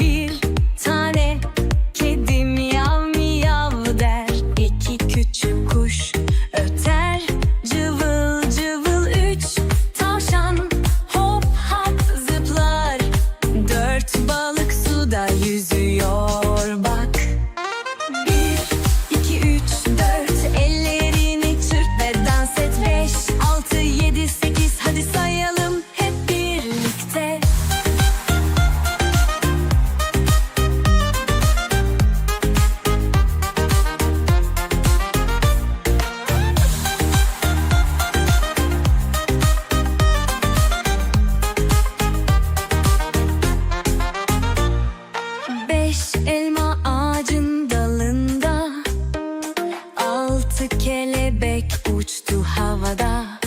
Bir tane Beş elma ağacın dalında Altı kelebek uçtu havada.